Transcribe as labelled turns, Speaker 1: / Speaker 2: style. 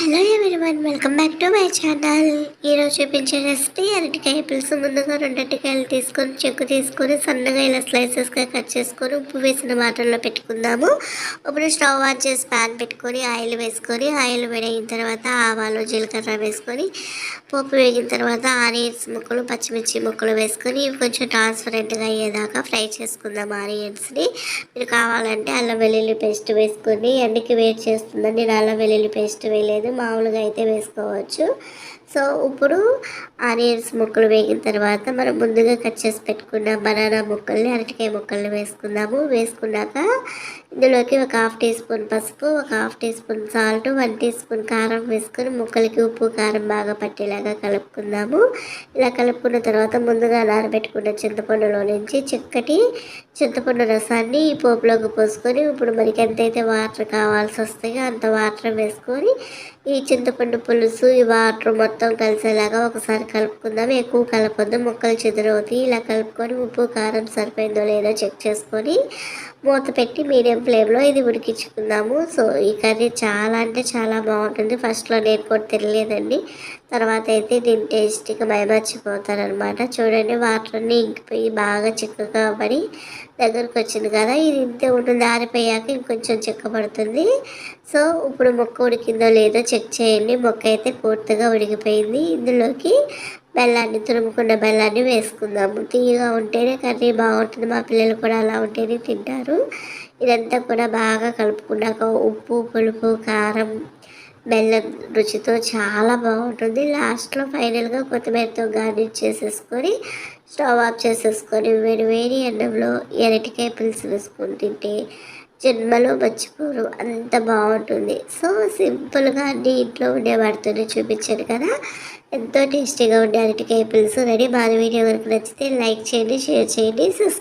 Speaker 1: Hello everyone welcome back to my channel ఈరోజు చూపించే recipe అరటికాయ పులుసు. ముందుగా రెండు అరటికాయలు తీసుకొని చెక్కు తీసుకొని సన్నగా ఇలా స్లైసెస్గా కట్ చేసుకొని ఉప్పు వేసిన వాటర్లో పెట్టుకుందాము. ఇప్పుడు స్టవ్ ఆన్ చేసి ప్యాన్ పెట్టుకొని ఆయిల్ వేసుకొని ఆయిల్ వేడైన తర్వాత ఆవాలు జీలకర్ర వేసుకొని పోపు వేగిన తర్వాత ఆనియన్స్ ముక్కలు పచ్చిమిర్చి ముక్కలు వేసుకొని ఇవి కొంచెం ట్రాన్స్పరెంట్గా అయ్యేదాకా ఫ్రై చేసుకుందాం ఆనియన్స్ని. మీరు కావాలంటే అల్లం వెల్లుల్లి పేస్ట్ వేసుకొని ఎండకి వేడి చేస్తుందని నేను అల్లం వెల్లుల్లి పేస్ట్ వేయలేదు. మామూలుగా అయితే వేసుకోవచ్చు. సో ఇప్పుడు ఆనియన్స్ ముక్కలు వేగిన తర్వాత మనం ముందుగా కట్ చేసి పెట్టుకున్న బనానా ముక్కల్ని అరటికాయ ముక్కల్ని వేసుకుందాము. వేసుకున్నాక ఇందులోకి ఒక హాఫ్ టీ స్పూన్ పసుపు ఒక half teaspoon salt one teaspoon కారం వేసుకొని ముక్కలకి ఉప్పు కారం బాగా పట్టేలాగా కలుపుకుందాము. ఇలా కలుపుకున్న తర్వాత ముందుగా నానబెట్టుకున్న చింతపండులో నుంచి చిక్కటి చింతపండు రసాన్ని ఈ పోపులోకి పోసుకొని ఇప్పుడు మనకి ఎంతైతే వాటర్ కావాల్సి వస్తాయో అంత వాటర్ వేసుకొని ఈ చింతపండు పులుసు ఈ వాటర్ మొత్తం కలిసేలాగా ఒకసారి కలుపుకుందాం. ఎక్కువ కలపొద్దు. ముక్కలు చెదురవుతాయి ఇలా కలుపుకొని ఉప్పు కారం సరిపోయిందో లేదో చెక్ చేసుకొని మూత పెట్టి మీడియం ఫ్లేమ్లో ఇది ఉడికించుకుందాము. సో ఈ కర్రీ చాలా అంటే చాలా బాగుంటుంది. ఫస్ట్లో నేను కూడా తినలేదండి. తర్వాత అయితే దీని టేస్ట్గా మైమర్చిపోతారనమాట చూడండి వాటర్ని ఇంకిపోయి బాగా చిక్కగా పడి దగ్గరకు వచ్చింది కదా ఇది ఇంతే ఉంటుంది ఆరిపోయాక ఇంకొంచెం చెక్క పడుతుంది. సో ఇప్పుడు మొక్క ఉడికిందో లేదో చెక్ చేయండి. మొక్క అయితే పూర్తిగా ఉడికిపోయింది. ఇందులోకి బెల్లాన్ని తురుముకున్న బెల్లాన్ని వేసుకుందాము. తీయగా ఉంటేనే కర్రీ బాగుంటుంది. మా పిల్లలు కూడా అలా ఉంటేనే తింటారు. ఇదంతా కూడా బాగా కలుపుకున్నాక ఉప్పు పులుపు కారం బెల్లం రుచితో చాలా బాగుంటుంది. లాస్ట్లో ఫైనల్గా కొత్తిమీరతో గార్నిష్ చేసేసుకొని స్టవ్ ఆఫ్ చేసేసుకొని వేడి వేడి అన్నంలో ఎరటికాయ పులుసు వేసుకొని తింటే జన్మలో మర్చిపోరు. అంత బాగుంటుంది. సో సింపుల్గా అన్ని ఇంట్లో ఉండే వాటితోనే చూపించాను కదా. ఎంతో టేస్టీగా ఉండే అరటికాయ పులుసు. రెడీ మా వీడియో వరకు నచ్చితే లైక్ చేయండి షేర్ చేయండి సబ్స్క్రైబ్